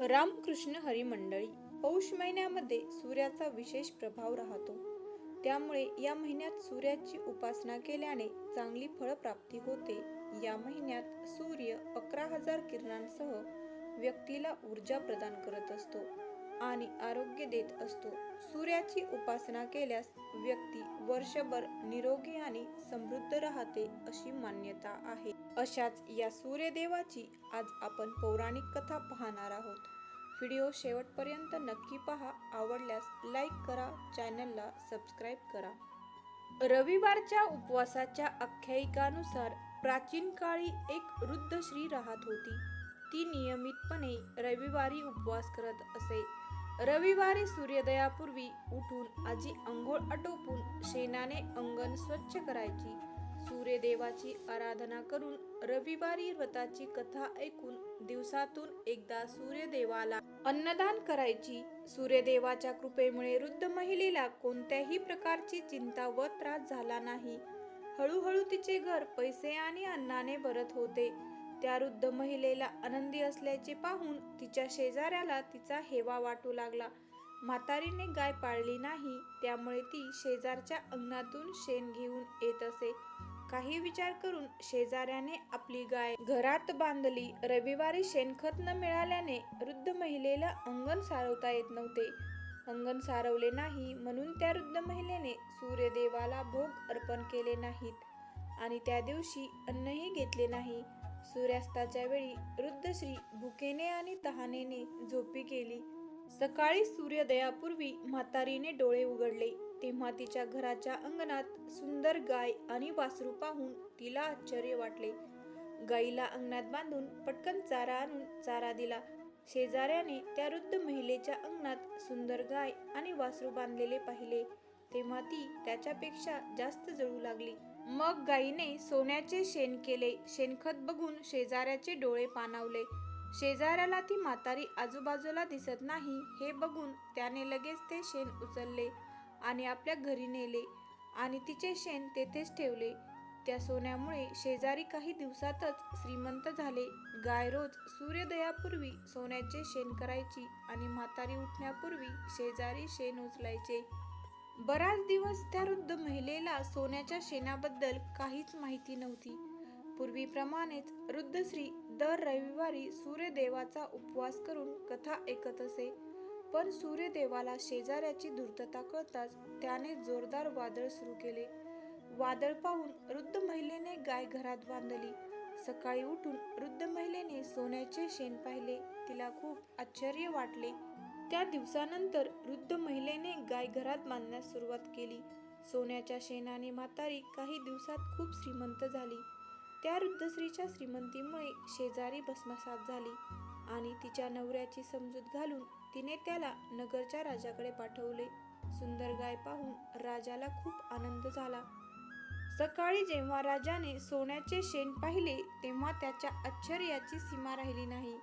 रामकृष्ण हरी मंडळी पौष महिन्यामध्ये सूर्याचा विशेष प्रभाव राहतो. त्यामुळे या महिन्यात सूर्याची उपासना केल्याने चांगली फळप्राप्ती होते. या महिन्यात सूर्य अकरा हजार किरणांसह व्यक्तीला ऊर्जा प्रदान करत असतो. आणि आरोग्य देत असतो. सूर्याची उपासना केल्यास व्यक्ती वर्षभर निरोगी आणि समृद्ध राहते अशी मान्यता आहे. अशाच या सूर्यदेवाची आज आपण पौराणिक कथा पाहणार आहोत. व्हिडिओ शेवटपर्यंत नक्की पहा. आवडल्यास लाईक करा चॅनलला सबस्क्राईब करा. रविवारच्या उपवासाच्या आख्यायिकानुसार प्राचीन काळी एक वृद्ध स्त्री राहत होती. ती नियमितपणे रविवारी उपवास करत असे. रविवारी सूर्योदयापूर्वी उठून आजी अंघोळ आटोपून शेणाने अंगण स्वच्छ करायची. सूर्यदेवाची आराधना करून रविवारी व्रताची कथा ऐकून दिवसातून एकदा सूर्यदेवाला अन्नदान करायची. सूर्यदेवाच्या कृपेमुळे वृद्ध महिलेला कोणत्याही प्रकारची चिंता व त्रास झाला नाही. हळूहळू तिचे घर पैसे आणि अन्नाने भरत होते. त्या वृद्ध महिलेला आनंदी असल्याचे पाहून तिच्या शेजाऱ्याला तिचा हेवा वाटू लागला. म्हातारीने गाय पाळली नाही त्यामुळे ती शेजारच्या अंगणातून शेण घेऊन येत असे. काही विचार करून शेजाऱ्याने आपली गाय घरात बांधली. रविवारी शेणखत न मिळाल्याने वृद्ध महिलेला अंगण सारवता येत नव्हते. अंगण सारवले नाही म्हणून त्या वृद्ध महिलेने सूर्यदेवाला भोग अर्पण केले नाहीत आणि त्या दिवशी अन्नही घेतले नाही. सूर्यास्ताच्या वेळी वृद्ध श्री भुकेने आणि तहानेने झोपी गेली. सकाळी सूर्योदयापूर्वी म्हातारीने डोळे उघडले. तेव्हा तिच्या घराच्या अंगणात सुंदर गाय आणि वासरू पाहून तिला आश्चर्य वाटले. गाईला अंगणात बांधून पटकन चारा आणून चारा दिला. शेजाऱ्याने त्या वृद्ध महिलेच्या अंगणात सुंदर गाय आणि वासरू बांधलेले पाहिले. तेव्हा ती त्याच्यापेक्षा जास्त जळू लागली. मग गाईने सोन्याचे शेण केले. शेणखत बघून शेजाऱ्याचे डोळे पाणावले. शेजाऱ्याला ती म्हातारी आजूबाजूला दिसत नाही हे बघून त्याने लगेच ते शेण उचलले आणि आपल्या घरी नेले आणि तिचे शेण तेथेच ठेवले. त्या सोन्यामुळे शेजारी काही दिवसातच श्रीमंत झाले. गाय रोज सूर्योदयापूर्वी सोन्याचे शेण करायची आणि म्हातारी उठण्यापूर्वी शेजारी शेण उचलायचे. बराच दिवस त्या वृद्ध महिलेला सोन्याच्या शेणाबद्दल काहीच माहिती नव्हती. पूर्वीप्रमाणेच वृद्ध स्त्री दर रविवारी सूर्यदेवाचा उपवास करून कथा ऐकत असे. पण सूर्यदेवाला शेजाऱ्याची धूर्तता कळताच त्याने जोरदार वादळ सुरू केले. वादळ पाहून वृद्ध महिलेने गाय घरात बांधली. सकाळी उठून वृद्ध महिलेने सोन्याचे शेण पाहिले. तिला खूप आश्चर्य वाटले. त्या दिवसानंतर वृद्ध महिलेने गाय घरात बांधण्यास सुरुवात केली. सोन्याच्या शेणाने म्हातारी काही दिवसात खूप श्रीमंत झाली. त्या वृद्ध स्त्रीच्या श्रीमंतीमुळे शेजारी भस्मसात झाली आणि तिच्या नवऱ्याची समजूत घालून तिने त्याला नगरच्या राजाकडे पाठवले. सुंदर गाय पाहून राजाला खूप आनंद झाला. सकाळी जेव्हा राजाने सोन्याचे शेण पाहिले तेव्हा त्याच्या आश्चर्याची सीमा राहिली नाही.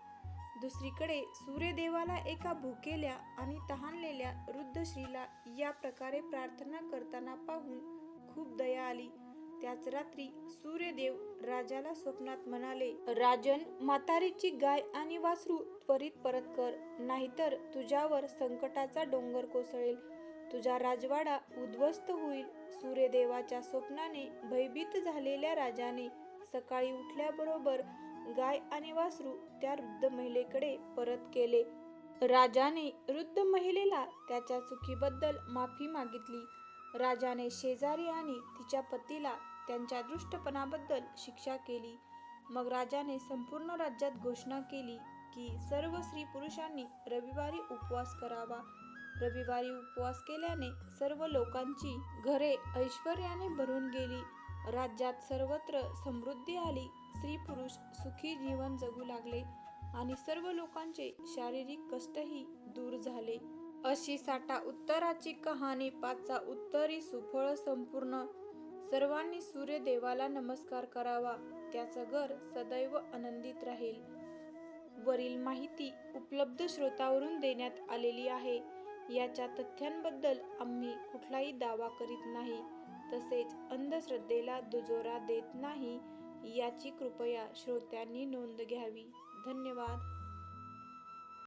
दुसरीकडे सूर्यदेवाला एका भुकेल्या आणि तहानलेल्या वृद्ध श्रीला या प्रकारे प्रार्थना करताना पाहून खूप दया आली. त्याच रात्री सूर्यदेव राजाला स्वप्नात म्हणाले राजन म्हातारीची गाय आणि वासरू त्वरित परत कर नाहीतर तुझ्यावर संकटाचा डोंगर कोसळेल. तुझा राजवाडा उद्ध्वस्त होईल. सूर्यदेवाच्या स्वप्नाने भयभीत झालेल्या राजाने सकाळी उठल्याबरोबर गाय आणि वासरू त्या वृद्ध महिलेकडे परत केले राजाने वृद्ध महिलेला त्याच्या चुकीबद्दल माफी मागितली. राजाने शेजारी आणि तिच्या पतीला त्यांच्या दृष्टपणाबद्दल शिक्षा केली. मग राजाने संपूर्ण राज्यात घोषणा केली की सर्व स्त्री पुरुषांनी रविवारी उपवास करावा. रविवारी उपवास केल्याने सर्व लोकांची घरे ऐश्वर्याने भरून गेली. राज्यात सर्वत्र समृद्धी आली स्त्री पुरुष सुखी जीवन जगू लागले आणि सर्व लोकांचे शारीरिक कष्टही दूर झाले. अशी साठा उत्तराची कहाणी पाचचा उत्तरी सुफळ संपूर्ण. सर्वांनी सूर्यदेवाला नमस्कार करावा त्याचं घर सदैव आनंदित राहील. वरील माहिती उपलब्ध स्रोतावरून देण्यात आलेली आहे. याच्या तथ्यांबद्दल आम्ही कुठलाही दावा करीत नाही. तसेच अंधश्रद्धेला दुजोरा देत नाही याची कृपया श्रोत्यांनी नोंद घ्यावी. धन्यवाद.